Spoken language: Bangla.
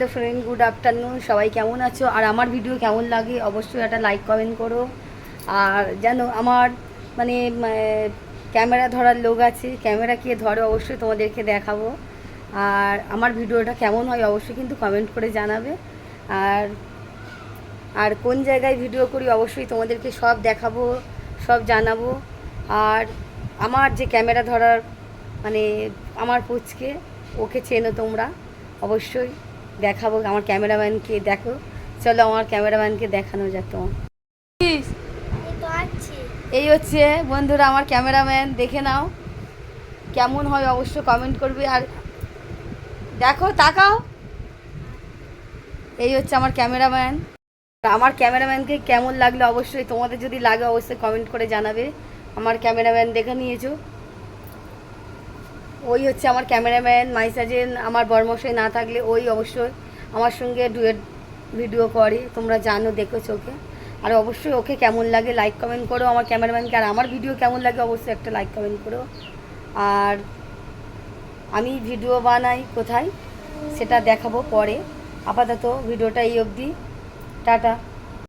হ্যালো ফ্রেন্ড, গুড আফটারনুন, সবাই কেমন আছো? আর আমার ভিডিও কেমন লাগে অবশ্যই একটা লাইক কমেন্ট করো। আর জানো, আমার মানে ক্যামেরা ধরার লোক আছে, ক্যামেরা কে ধরে অবশ্যই তোমাদেরকে দেখাবো। আর আমার ভিডিওটা কেমন হয় অবশ্যই কিন্তু কমেন্ট করে জানাবে। আর আর কোন জায়গায় ভিডিও করি অবশ্যই তোমাদেরকে সব দেখাবো, সব জানাব। আর আমার যে ক্যামেরা ধরার মানে আমার পুচকে, ওকে চেনো তোমরা অবশ্যই। দেখাবো আমার ক্যামেরাম্যানকে দেখো। চলো আমার ক্যামেরাম্যানকে দেখানো যাক তোমার। এই তো এই হচ্ছে বন্ধুরা আমার ক্যামেরাম্যান দেখে নাও। কেমন হয় অবশ্যই কমেন্ট করবে আর দেখো তাকাও। এই হচ্ছে আমার ক্যামেরাম্যান। আমার ক্যামেরাম্যানকে কেমন লাগল অবশ্যই তোমাদের যদি লাগে অবশ্যই কমেন্ট করে জানাবে। আমার ক্যামেরাম্যান দেখে নিয়েছো। ওই হচ্ছে আমার ক্যামেরাম্যান, মাইসাজেন, আমার বর্মশাই না থাকলে ওই অবশ্যই আমার সঙ্গে ডুয়েট ভিডিও করে, তোমরা জানো, দেখো চোখে। আর অবশ্যই ওকে কেমন লাগে লাইক কমেন্ট করো আমার ক্যামেরাম্যানকে। আর আমার ভিডিও কেমন লাগে, অবশ্যই একটা লাইক কমেন্ট করো। আর আমি ভিডিও বানাই কোথায়, সেটা দেখাবো পরে। আপাতত ভিডিওটা এই অবধি। টাটা।